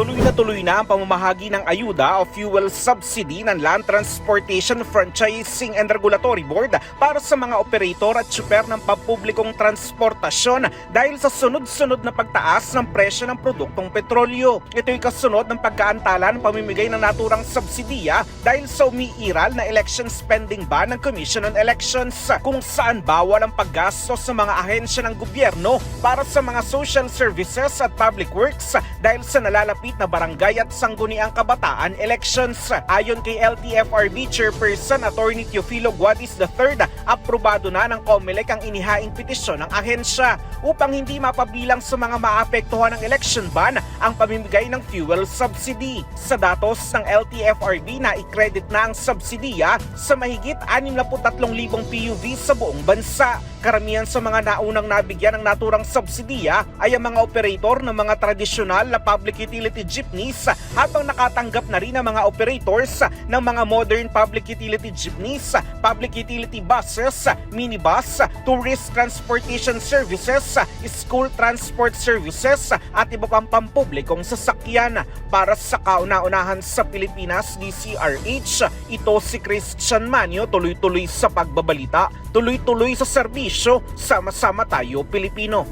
Tuloy na tuloy na ang pamamahagi ng ayuda o fuel subsidy ng Land Transportation Franchising and Regulatory Board para sa mga operator at tsuper ng pampublikong transportasyon dahil sa sunod-sunod na pagtaas ng presyo ng produktong petrolyo. Ito'y kasunod ng pagkaantala ng pamimigay ng naturang subsidiya dahil sa umiiral na election spending ban ng Commission on Elections kung saan bawal ang paggasto sa mga ahensya ng gobyerno para sa mga social services at public works dahil sa nalalapit na barangay at sangguniang kabataan elections. Ayon kay LTFRB Chairperson Attorney Teofilo Guadis III, aprobado na ng COMELEC ang inihaing petisyon ng ahensya upang hindi mapabilang sa mga maapektuhan ng election ban ang pamimigay ng fuel subsidy. Sa datos ng LTFRB na i-credit na ang subsidiya sa mahigit 63,000 PUV sa buong bansa. Karamihan sa mga naunang nabigyan ng naturang subsidiya ay ang mga operator ng mga tradisyonal na public utility jeepneys habang nakatanggap na rin ang mga operators ng mga modern public utility jeepneys, public utility buses, minibus, tourist transportation services, school transport services at iba pang pampublikong sasakyan. Para sa kauna-unahan sa Pilipinas, DCRH, ito si Christian Manyo tuloy-tuloy sa pagbabalita, tuloy-tuloy sa serbisyo, sama-sama tayo Pilipino.